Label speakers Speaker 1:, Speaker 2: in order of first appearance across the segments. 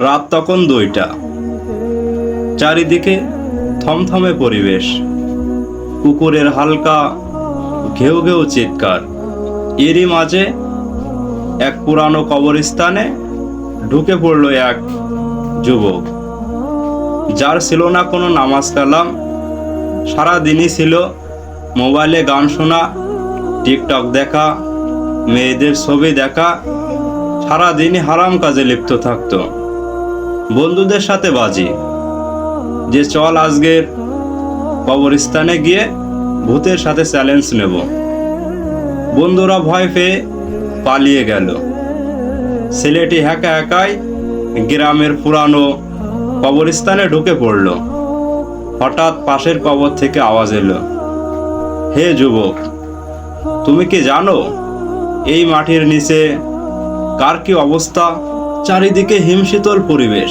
Speaker 1: রাত তখন দুইটা। চারিদিকে থমথমে পরিবেশ। কুকুরের হালকা, ঘেউ ঘেউ চিৎকার। এরই মাঝে এক পুরানো কবরস্থানে ঢুকে পড়ল এক যুবক। যার ছিল না কোনো নামাজ কালাম, সারাদিনই ছিল মোবাইলে গান শোনা, টিকটক দেখা, মেয়েদের ছবি দেখা, সারাদিনই হারাম কাজে লিপ্ত থাকতো। বন্ধুদের সাথে বাজি। যে চল আজকের কবরস্থানে গিয়ে ভূতের সাথে চ্যালেঞ্জ নেব। বন্ধুরা ভয় পেয়ে পালিয়ে গেল। ছেলেটি একা একাই গ্রামের পুরানো কবরস্থানে ঢুকে পড়ল। হঠাৎ পাশের কবর থেকে আওয়াজ এলো, হে যুবক, তুমি কি জানো, এই মাটির নিচে কার কি অবস্থা? চারিদিকে হিমশীতল পরিবেশ।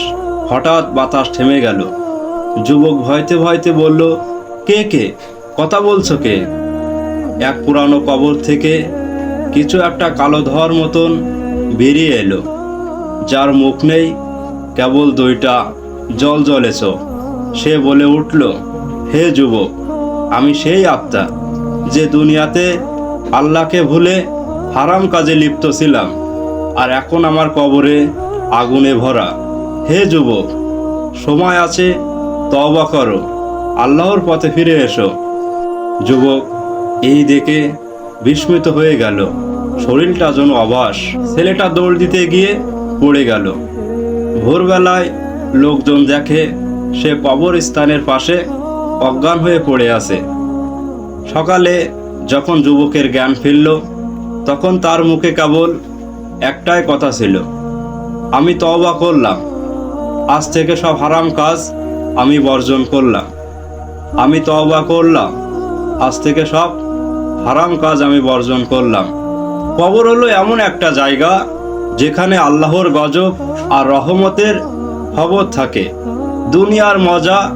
Speaker 1: হঠাৎ বাতাস থেমে গেল। যুবক ভয়তে ভয়তে বলল, কে কে? কথা বলছো কে? এক পুরানো কবর থেকে কিছু একটা কালো ধোয়ার মতন বেরিয়ে এলো। যার মুখ নেই, কেবল দুইটা জল জলে চোখ সে বলে উঠল, হে যুবক, আমি সেই আত্মা যে দুনিয়াতে আল্লাহকে ভুলে হারাম কাজে লিপ্ত ছিলাম, আর এখন আমার কবরে আগুনে ভরা। হে যুবক, সময় আছে, তওবা করো। আল্লাহর পথে ফিরে এসো। যুবক, এই দেখে বিস্মিত হয়ে গেল। শরীরটা যেন অবাস ছেলেটা দৌড় দিতে গিয়ে পড়ে গেল। ভোরবেলায় লোকজন দেখে সে কবরস্থানের পাশে অজ্ঞান হয়ে পড়ে আছে। সকালে যখন যুবকের জ্ঞান ফিরল, তখন তার মুখে কেবল একটাই কথা ছিল। আমি তওবা করলাম। আজ থেকে সব হারাম কাজ আমি বর্জন করলাম। আমি তওবা করলাম। আজ থেকে সব হারাম কাজ আমি বর্জন করলাম। কবর হলো এমন একটা জায়গা যেখানে আল্লাহর গজব আর রহমতের খবর থাকে। দুনিয়ার মজা,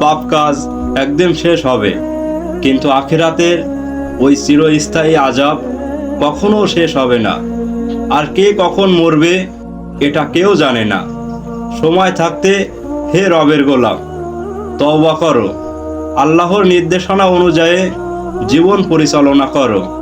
Speaker 1: পাপ কাজ একদিন শেষ হবে। কিন্তু আখিরাতের ওই চিরস্থায়ী আজাব কখনো শেষ হবে না। আর কে কখন মরবে এটা কেউ জানে না। সময় থাকতে হে রবের গোলাম, তওবা করো। আল্লাহর নির্দেশনা অনুযায়ী জীবন পরিচালনা করো।